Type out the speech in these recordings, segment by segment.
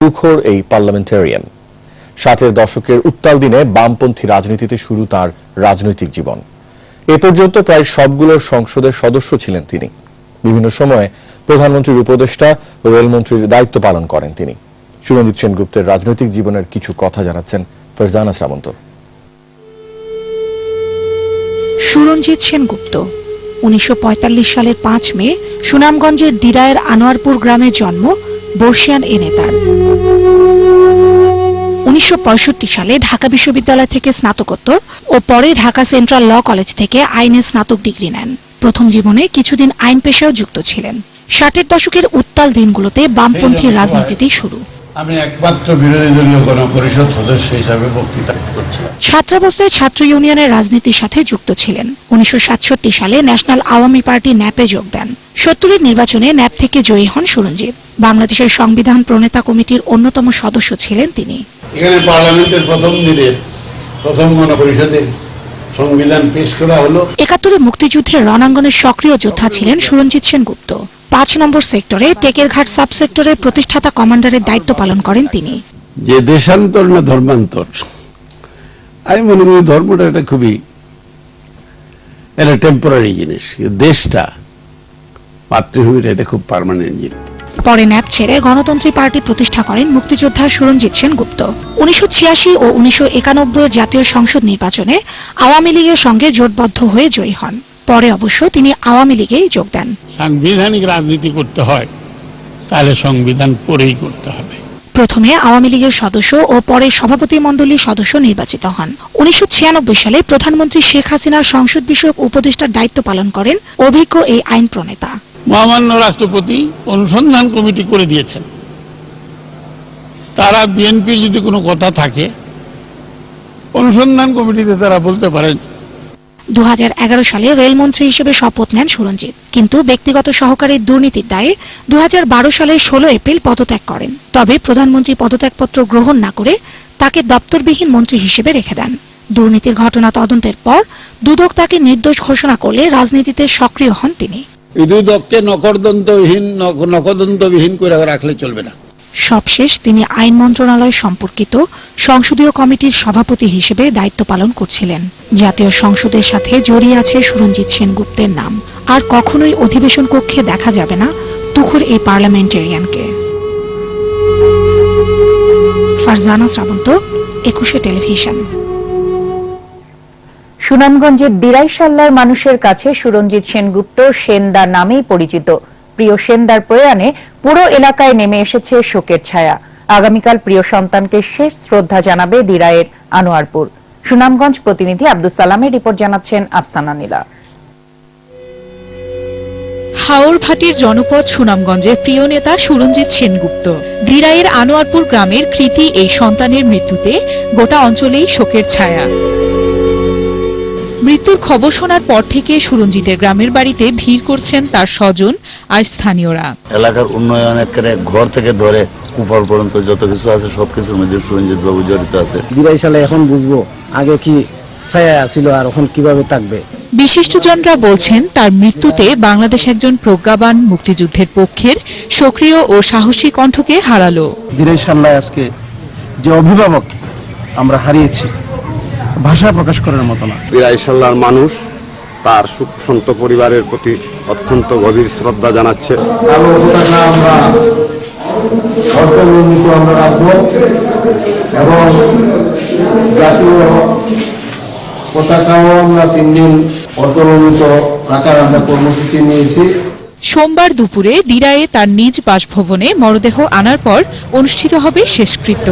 তুখোর এই পার্লামেন্টারিয়ান। ষাটের দশকের উত্তাল দিনে বামপন্থী রাজনীতিতে শুরু তার রাজনৈতিক জীবন। এ পর্যন্ত প্রায় সবগুলো সংসদের সদস্য ছিলেন তিনি। বিভিন্ন সময়ে প্রধানমন্ত্রীর উপদেষ্টা ও রেলমন্ত্রীর দায়িত্ব পালন করেন তিনি। সুরঞ্জিত সেনগুপ্তের রাজনৈতিক জীবনের কিছু কথা জানাচ্ছেন ফরজানা শ্রাবন্ত সুরঞ্জিত সেনগুপ্ত, উনিশশো পঁয়তাল্লিশ সালের পাঁচ মে, সুনামগঞ্জের দিরায়ের আনোয়ারপুর গ্রামে জন্ম বর্ষিয়ান এ নেতার। উনিশশো সালে ঢাকা বিশ্ববিদ্যালয় থেকে স্নাতকোত্তর ও পরে ঢাকা সেন্ট্রাল ল কলেজ থেকে আইনে স্নাতক ডিগ্রি নেন। প্রথম জীবনে কিছুদিন আইন পেশাও যুক্ত ছিলেন। ষাটের দশকের উত্তাল দিনগুলোতে বামপন্থী রাজনীতিতেই শুরু। আমি একমাত্র বিরোধী দলীয় গণপরিষদ সদস্য হিসাবে বক্তৃতা করছিলাম। ছাত্রাবস্থায় ছাত্র ইউনিয়নের রাজনীতির সাথে যুক্ত ছিলেন। উনিশশো সাতষট্টি সালে ন্যাশনাল আওয়ামী পার্টি ন্যাপে যোগ দেন। সত্তরের নির্বাচনে ন্যাপ থেকে জয়ী হন সুরঞ্জিত। বাংলাদেশের সংবিধান প্রণেতা কমিটির অন্যতম সদস্য ছিলেন তিনি। এখানে পার্লামেন্টের প্রথম দিনের প্রথম গণপরিষদের সংবিধান পেশ করা হলো। একাত্তরে মুক্তিযুদ্ধের রণাঙ্গনের সক্রিয় যোদ্ধা ছিলেন সুরঞ্জিত সেনগুপ্ত। পাঁচ নম্বর সেক্টরে টেকেরঘাট সাব সেক্টরের প্রতিষ্ঠাতা কমান্ডারের দায়িত্ব পালন করেন তিনি। যে দেশান্তর না ধর্মান্তর আমি মনে করি ধর্মটা এটা খুবই এটা টেম্পোরারি জিনিস। দেশটা মাতৃভূমিটা এটা খুব পার্মানেন্ট জিনিস। পরে ন্যাপ ছেড়ে গণতন্ত্রী পার্টি প্রতিষ্ঠা করেন মুক্তিযোদ্ধা সুরঞ্জিত সেনগুপ্ত। উনিশশো ও উনিশশো জাতীয় সংসদ নির্বাচনে আওয়ামী লীগের সঙ্গে জোটবদ্ধ হয়ে জয়ী হন। পরে অবশ্য তিনি আওয়ামী লীগেই যোগ দেন। সাংবিধানিক রাজনীতি করতে হয় তাহলে সংবিধান পড়েই করতে হবে। প্রথমে আওয়ামী লীগের সদস্য ও পরে সভাপতি মণ্ডলীর সদস্য নির্বাচিত হন। উনিশশো ছিয়ানব্বই সালে প্রধানমন্ত্রী শেখ হাসিনার সংসদ বিষয়ক উপদেষ্টার দায়িত্ব পালন করেন অভিজ্ঞ এই আইন প্রণেতা মহামান্য রাষ্ট্রপতি অনুসন্ধান কমিটি করে দিয়েছেন। তারা বিএনপির যদি কোনো কথা থাকে, অনুসন্ধান কমিটিতে তারা বলতে পারেন। দু সালে রেলমন্ত্রী হিসেবে শপথ নেন সুরঞ্জিত কিন্তু ব্যক্তিগত সহকারী দুর্নীতির দায়ে দু সালের ষোলো এপ্রিল পদত্যাগ করেন। তবে প্রধানমন্ত্রী পদত্যাগপত্র গ্রহণ না করে তাকে দপ্তরবিহীন মন্ত্রী হিসেবে রেখে দেন। দুর্নীতির ঘটনা তদন্তের পর দুদক তাকে নির্দোষ ঘোষণা করলে রাজনীতিতে সক্রিয় হন তিনি। এই দুই দককে নকরদন্তবিহীন নক- নকদন্তবিহীন করে রাখলে চলবে না। সবশেষ তিনি আইন মন্ত্রণালয় সম্পর্কিত সংসদীয় কমিটির সভাপতি হিসেবে দায়িত্ব পালন করছিলেন। জাতীয় সংসদের সাথে জড়িয়ে আছে সুরঞ্জিত সেনগুপ্তের নাম। আর কখনোই অধিবেশন কক্ষে দেখা যাবে না তুখুর এই পার্লামেন্টেরিয়ানকে। ফারজানা শ্রাবন্ত, একুশে টেলিভিশন। সুনামগঞ্জের দিরাইশাল্লার মানুষের কাছে সুরঞ্জিত সেনগুপ্ত সেনদা নামেই পরিচিত। প্রিয় সেনদার প্রয়াণে পুরো এলাকায় নেমে এসেছে শোকের ছায়া। আগামীকাল প্রিয় সন্তানকে শেষ শ্রদ্ধা জানাবে দিরায়ের আনোয়ারপুর। সুনামগঞ্জ প্রতিনিধি আব্দুল সালামের রিপোর্ট জানাচ্ছেন আফসানা নীলা। হাওর ভাটির জনপদ সুনামগঞ্জের প্রিয় নেতা সুরঞ্জিত সেনগুপ্ত। দিরাইয়ের আনোয়ারপুর গ্রামের কৃতি এই সন্তানের মৃত্যুতে গোটা অঞ্চলেই শোকের ছায়া। মৃত্যুর খবর শোনার পর থেকে সুরঞ্জিতের গ্রামের বাড়িতে ভিড় করছেন তার স্বজন আর স্থানীয়রা। এলাকার উন্নয়নের ক্ষেত্রে ঘর থেকে ধরে উপর পর্যন্ত যত কিছু আছে সবকিছুর মধ্যে সুরঞ্জিত বাবু জড়িত আছে। বিদায় সালে এখন বুঝব আগে কি ছায়া ছিল আর এখন কীভাবে থাকবে। বিশিষ্টজনরা বলছেন তার মৃত্যুতে বাংলাদেশ একজন প্রজ্ঞাবান মুক্তিযুদ্ধের পক্ষের সক্রিয় ও সাহসী কণ্ঠকে হারালো। দিনের সাল্লায় আজকে যে অভিভাবক আমরা হারিয়েছি ভাষা প্রকাশ করার মতো না। বিরাইশাল্লার মানুষ তার সুখ সন্ত পরিবারের প্রতি অত্যন্ত গভীর শ্রদ্ধা জানাচ্ছে। আমরা আমরা রাখব এবং জাতীয় পতাকাও আমরা তিন দিন রাখার আমরা কর্মসূচি নিয়েছি। সোমবার দুপুরে দিরায়ে তার নিজ বাসভবনে মরদেহ আনার পর অনুষ্ঠিত হবে শেষকৃত্য।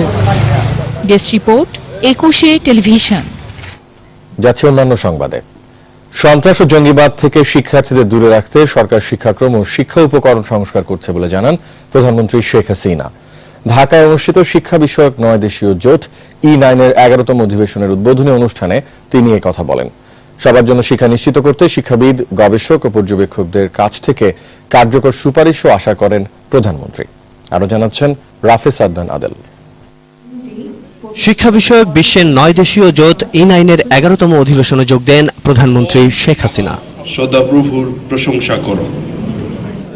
Desk report Ekushey television. যাচ্ছে অন্যান্য সংবাদে। সন্ত্রাস ও জঙ্গিবাদ থেকে শিক্ষার্থীদের দূরে রাখতে সরকার শিক্ষাক্রম ও শিক্ষা উপকরণ সংস্কার করছে বলে জানান প্রধানমন্ত্রী শেখ হাসিনা। ঢাকায় অনুষ্ঠিত শিক্ষা বিষয়ক নয় দেশীয় জোট ই নাইনের এগারোতম অধিবেশনের উদ্বোধনী অনুষ্ঠানে তিনি কথা বলেন। সবার জন্য শিক্ষা নিশ্চিত করতে শিক্ষাবিদ, গবেষক ও পর্যবেক্ষকদের কাছ থেকে কার্যকর সুপারিশও আশা করেন প্রধানমন্ত্রী। আরও জানাচ্ছেন রাফেজ আদনান আদেল। শিক্ষা বিষয়ক বিশ্বের নয় দেশীয় জোট ই নাইনের এগারোতম অধিবেশনে যোগ দেন প্রধানমন্ত্রী শেখ হাসিনা। সদাপ্রভুর প্রশংসা করো।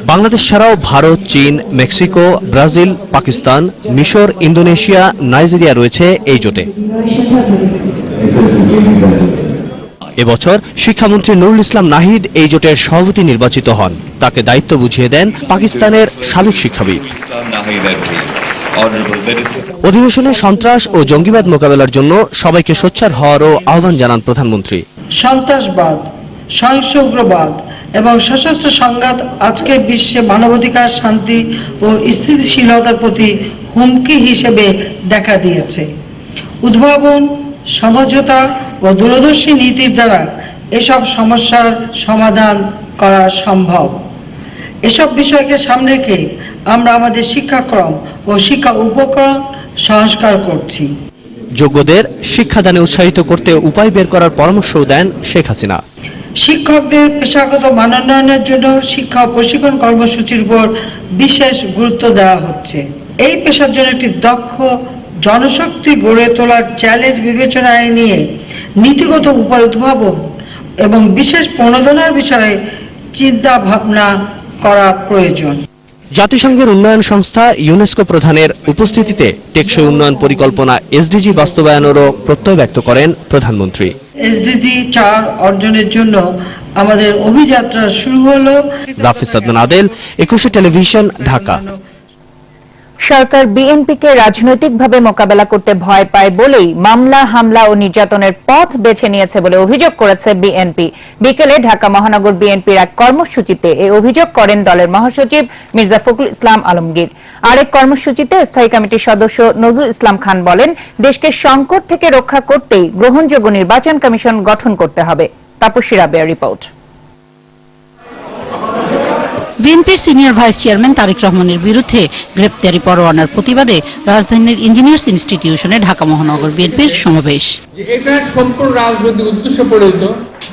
বাংলাদেশ ছাড়াও ভারত চীন মেক্সিকো ব্রাজিল পাকিস্তান মিশর ইন্দোনেশিয়া নাইজেরিয়া রয়েছে এই জোটে। এবছর শিক্ষামন্ত্রী নুরুল ইসলাম নাহিদ এই জোটের সভাপতি নির্বাচিত হন। তাকে দায়িত্ব বুঝিয়ে দেন পাকিস্তানের সাবেক শিক্ষাবিদ। অধিবেশনে সন্ত্রাস ও জঙ্গিবাদ মোকাবেলার জন্য সবাইকে সোচ্চার হওয়ারও আহ্বান জানান প্রধানমন্ত্রী। সন্ত্রাসবাদ সহিংস উগ্রবাদ এবং সশস্ত্র সংঘাত আজকের বিশ্বে মানবাধিকার শান্তি ও স্থিতিশীলতার প্রতি হুমকি হিসেবে দেখা দিয়েছে। উদ্ভাবন সমঝোতা ও দূরদর্শী নীতির দ্বারা এসব সমস্যার সমাধান করা সম্ভব। এসব বিষয়কে সামনে রেখে আমরা আমাদের শিক্ষাক্রম ও শিক্ষা উপকরণ সংস্কার করছি। যোগ্যদের শিক্ষাদানে উৎসাহিত করতে উপায় বের করার পরামর্শও দেন শেখ হাসিনা। শিক্ষকদের পেশাগত মানোন্নয়নের জন্য শিক্ষা ও প্রশিক্ষণ কর্মসূচির উপর বিশেষ গুরুত্ব দেওয়া হচ্ছে। এই পেশার জন্য একটি দক্ষ জনশক্তি গড়ে তোলার চ্যালেঞ্জ বিবেচনায় নিয়ে নীতিগত উপায় উদ্ভাবন এবং বিশেষ প্রণোদনার বিষয়ে চিন্তা ভাবনা করা প্রয়োজন। জাতিসংঘের উন্নয়ন সংস্থা ইউনেস্কো প্রধানের উপস্থিতিতে টেকসই উন্নয়ন পরিকল্পনা এসডিজি বাস্তবায়নেরও প্রত্যয় ব্যক্ত করেন প্রধানমন্ত্রী। এসডিজি চার অর্জনের জন্য আমাদের অভিযাত্রা শুরু হলো। রাফিস আদনান আদেল একুশে টেলিভিশন ঢাকা। সরকার বিএনপিকে রাজনৈতিকভাবে মোকাবেলা করতে ভয় পায় বলেই মামলা, হামলা ও নির্যাতনের পথ বেছে নিয়েছে বলে অভিযোগ করেছে বিএনপি। বিকেলে ঢাকা মহানগর বিএনপির এক কর্মসূচিতে এই অভিযোগ করেন দলের মহাসচিব মির্জা ফখরুল ইসলাম আলমগীর। আরেক কর্মসূচিতে স্থায়ী কমিটির সদস্য নজরুল ইসলাম খান বলেন, দেশকে সংকট থেকে রক্ষা করতেই গ্রহণযোগ্য নির্বাচন কমিশন গঠন করতে হবে। তাপসী রাবেয়ার রিপোর্ট। বিএনপির সিনিয়র ভাইস চেয়ারম্যান তারেক রহমানের বিরুদ্ধে গ্রেপ্তারি পরোয়ানার প্রতিবাদে রাজধানীর ইঞ্জিনিয়ার্স ইনস্টিটিউশনে ঢাকা মহানগর বিএনপির সমাবেশ। এটা সম্পূর্ণ রাজনৈতিক উদ্দেশ্য প্রণীত।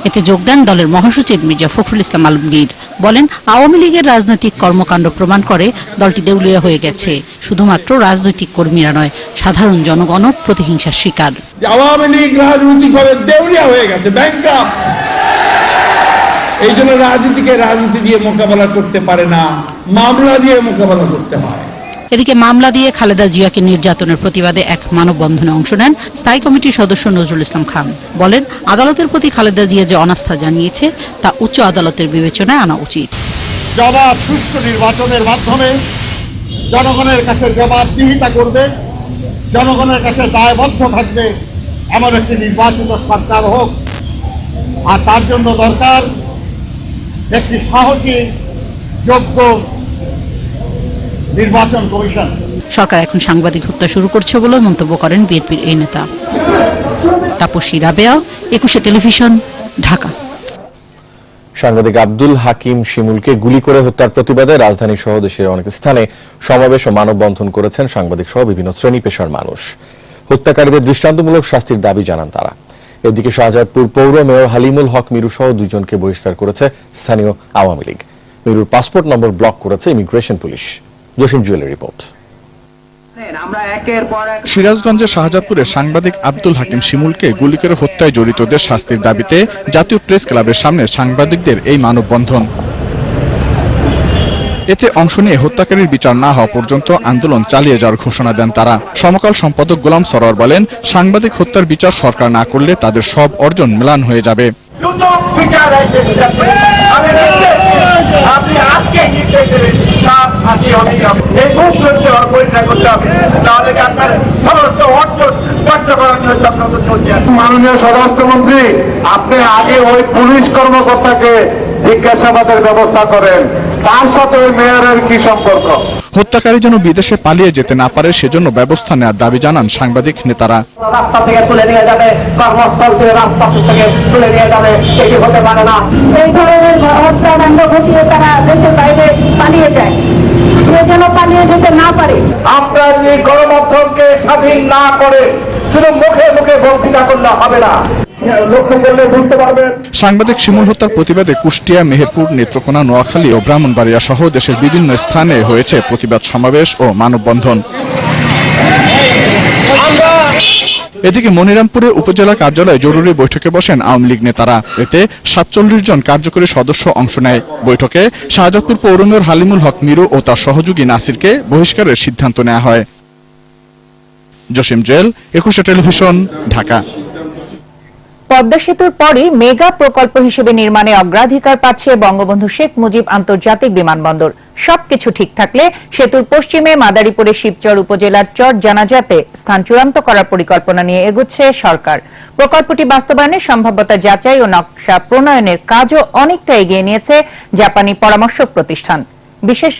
এতে যোগ দেন দলের মহাসচিব মির্জা ফখরুল ইসলাম আলমগীর। বলেন আওয়ামী লীগের রাজনৈতিক কর্মকাণ্ড প্রমাণ করে দলটি দেউলিয়া হয়ে গেছে। শুধুমাত্র রাজনৈতিক কর্মীরা নয় সাধারণ জনগণও প্রতিহিংসার শিকার। আওয়ামী লীগ রাজনৈতিকভাবে দেউলিয়া হয়ে গেছে ব্যাংক এই জন্য রাজনীতিকে রাজনীতি দিয়ে মোকাবেলা করতে পারে না মামলা দিয়ে মোকাবেলা করতে হয়। এদিকে মামলা দিয়ে খালেদা জিয়াকে নির্যাতনের প্রতিবাদে এক মানববন্ধনে অংশ নেন স্থায়ী কমিটির সদস্য নজরুল ইসলাম খান। বলেন আদালতের প্রতি খালেদা জিয়া যে অনাস্থা জানিয়েছে তা উচ্চ আদালতের বিবেচনায় আনা উচিত। জবাব সুষ্ঠু নির্বাচনের মাধ্যমে জনগণের কাছে জবাবদিহিতা করবে জনগণের কাছে দায়বদ্ধ থাকবে এমন একটি নির্বাচিত সরকার হোক। আর তার জন্য দরকার একটি সাহসী যোগ্য নির্বাচন কমিশন। সরকার এখন সাংবাদিক হত্যা শুরু করছে বলে মন্তব্য করেন বিএনপির এই নেতা। তাপসী রাবেয়া একুশে টেলিভিশন ঢাকা। সাংবাদিক আব্দুল হাকিম শিমুলকে গুলি করে হত্যার প্রতিবাদে রাজধানী সহ দেশের অনেক স্থানে সমাবেশ ও মানববন্ধন করেছেন সাংবাদিক সহ বিভিন্ন শ্রেণি পেশার মানুষ। হত্যাকারীদের দৃষ্টান্তমূলক শাস্তির দাবি জানান তারা। এদিকে শাহজাদপুর পৌর মেয়র হালিমুল হক মিরু সহ দুজনকে বহিষ্কার করেছে স্থানীয় আওয়ামী লীগ। মিরুর পাসপোর্ট নম্বর ব্লক করেছে ইমিগ্রেশন পুলিশ। জসিম জুয়েলের রিপোর্ট। সিরাজগঞ্জের শাহজাদপুরে সাংবাদিক আব্দুল হাকিম শিমুলকে গুলি করে হত্যায় জড়িতদের শাস্তির দাবিতে জাতীয় প্রেস ক্লাবের সামনে সাংবাদিকদের এই মানববন্ধন। এতে অংশ নিয়ে হত্যাকারীর বিচার না হওয়া পর্যন্ত আন্দোলন চালিয়ে যাওয়ার ঘোষণা দেন তারা। সমকাল সম্পাদক গোলাম সরোয়ার বলেন সাংবাদিক হত্যার বিচার সরকার না করলে তাদের সব অর্জন ম্লান হয়ে যাবে। মাননীয় স্বরাষ্ট্রমন্ত্রী আপনি আগে ওই পুলিশ কর্মকর্তাকে জিজ্ঞাসাবাদের ব্যবস্থা করেন। তার সাথে ওই মেয়রের কি সম্পর্ক? হত্যাকারী যেন বিদেশে পালিয়ে যেতে না পারে সেজন্য ব্যবস্থা নেওয়ার দাবি জানান সাংবাদিক নেতারা। রাস্তা থেকে তুলে নিয়ে যাবে কর্মস্থল থেকে রাস্তা থেকে তুলে নিয়ে যাবে এটি হতে পারে না। এই ধরনের হত্যাকাণ্ড ঘটিয়ে তারা দেশের বাইরে পালিয়ে যায়। সে যেন পালিয়ে যেতে না পারে। আপনার এই গণমাধ্যমকে স্বাধীন না করে শুধু মুখে মুখে বক্তৃতা করলে হবে না। পারবেন। সাংবাদিক শিমুল হত্যার প্রতিবাদে কুষ্টিয়া মেহেরপুর নেত্রকোনা নোয়াখালী ও ব্রাহ্মণবাড়িয়া সহ দেশের বিভিন্ন স্থানে হয়েছে প্রতিবাদ সমাবেশ ও মানববন্ধন। এদিকে মনিরামপুরে উপজেলা কার্যালয়ে জরুরি বৈঠকে বসেন আওয়ামী লীগ নেতারা। এতে সাতচল্লিশ জন কার্যকরী সদস্য অংশ নেয়। বৈঠকে শাহজাদপুর পৌর মেয়র হালিমুল হক মিরু ও তার সহযোগী নাসিরকে বহিষ্কারের সিদ্ধান্ত নেওয়া হয়। জসিম জুয়েল একুশে টেলিভিশন ঢাকা। পদ্মা সেতুর পরই মেগা প্রকল্প হিসেবে নির্মাণে অগ্রাধিকার পাচ্ছে বঙ্গবন্ধু শেখ মুজিব আন্তর্জাতিক বিমানবন্দর। সবকিছু ঠিক থাকলে সেতুর পশ্চিমে মাদারীপুরে শিবচর উপজেলার চর জানাজাতে স্থান চূড়ান্ত করার পরিকল্পনা নিয়ে এগুচ্ছে সরকার। প্রকল্পটি বাস্তবায়নের সম্ভাব্যতা যাচাই ও নকশা প্রণয়নের কাজও অনেকটা এগিয়ে নিয়েছে জাপানি পরামর্শক প্রতিষ্ঠান। বিশেষ